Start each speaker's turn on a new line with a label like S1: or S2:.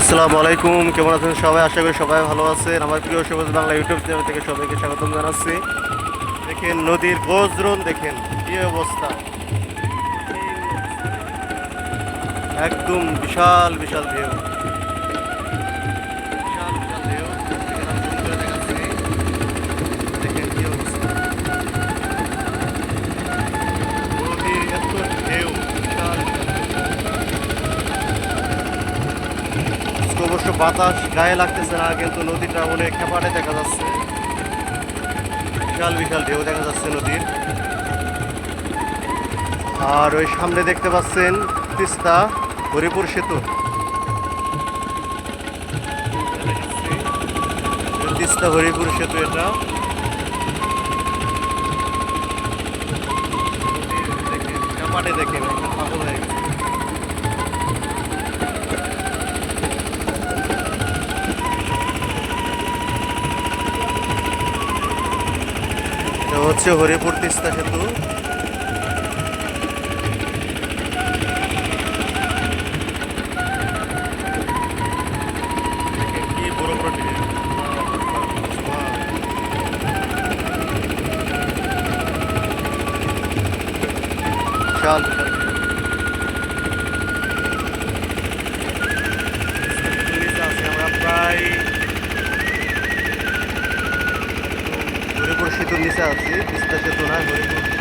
S1: আসসালামু আলাইকুম। কেমন আছেন সবাই? আশা করি সবাই ভালো আছেন। আমার প্রিয় সবুজ বাংলা ইউটিউব চ্যানেল থেকে সবাইকে স্বাগতম জানাচ্ছি। দেখেন, নদীর গজরুন দেখেন, কি অবস্থা। একদম বিশাল বিশাল ঢেউ বাতাস গায়ে লাগতেছে না কিন্তু নদীটা অনেক খেপাটে দেখা যাচ্ছে। বিশাল বিশাল ঢেউ দেখা যাচ্ছে নদীর। আর ওই সামনে দেখতে পাচ্ছেন তিস্তা হরিপুর সেতু। তিস্তা হরিপুর সেতু এটা। দেখেন, দেখেন একটা হয়ে হচ্ছে হরিপুর তিস্তা সেতু। Thank কি iniciativa, isso está detonado.